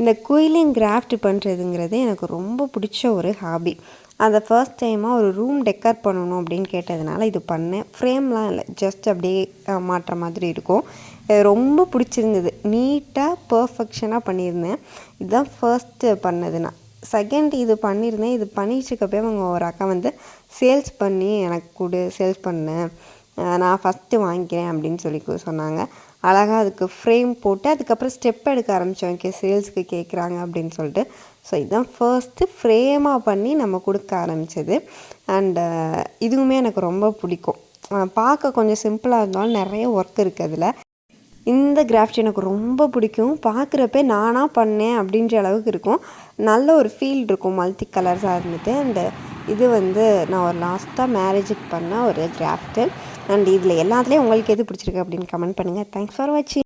இந்த quilling craft பண்ணுறதுங்கிறது எனக்கு ரொம்ப பிடிச்ச ஒரு ஹாபி. அதை ஃபர்ஸ்ட் டைமாக ஒரு ரூம் டெக்கர் பண்ணணும் அப்படின்னு கேட்டதுனால இது பண்ணேன். ஃப்ரேம்லாம் இல்லை ஜஸ்ட் அப்படியே மாட்டுற மாதிரி இருக்கும். ரொம்ப பிடிச்சிருந்தது. நீட்டாக பர்ஃபெக்ஷனாக பண்ணியிருந்தேன். இதுதான் ஃபர்ஸ்ட்டு பண்ணது நான் செகண்ட் இது பண்ணியிருந்தேன். இது பண்ணிட்டு இருக்கப்போ அவங்க ஒரு அக்கா வந்து சேல்ஸ் பண்ணி எனக்கு கொடு சேல்ஸ் பண்ணேன் நான் ஃபஸ்ட்டு வாங்கிக்கிறேன் அப்படின்னு சொல்லி சொன்னாங்க. அழகாக அதுக்கு ஃப்ரேம் போட்டு அதுக்கப்புறம் ஸ்டெப் எடுக்க ஆரம்பித்தோம் ஓகே சேல்ஸுக்கு கேட்குறாங்க அப்படின்னு சொல்லிட்டு. ஸோ இதுதான் ஃபர்ஸ்ட்டு ஃப்ரேமாக பண்ணி நம்ம கொடுக்க ஆரம்பித்தது அண்டு இதுவுமே எனக்கு ரொம்ப பிடிக்கும். பார்க்க கொஞ்சம் சிம்பிளாக இருந்தாலும் நிறைய ஒர்க் இருக்குது அதில். இந்த கிராஃப்ட் எனக்கு ரொம்ப பிடிக்கும். பார்க்குறப்ப நானாக பண்ணேன் அப்படின்ற அளவுக்கு இருக்கும். நல்ல ஒரு ஃபீல் இருக்கும். மல்டி கலர்ஸாக இருந்துட்டு. அண்டு இது வந்து நான் ஒரு லாஸ்ட்டாக மேரேஜுக்கு பண்ண ஒரு கிராஃப்ட்டு அண்ட் இதில் எல்லாத்துலேயும் உங்களுக்கு எது பிடிச்சிருக்கு அப்படின்னு கமெண்ட் பண்ணுங்கள் தேங்க்ஸ் ஃபார் வாட்சிங்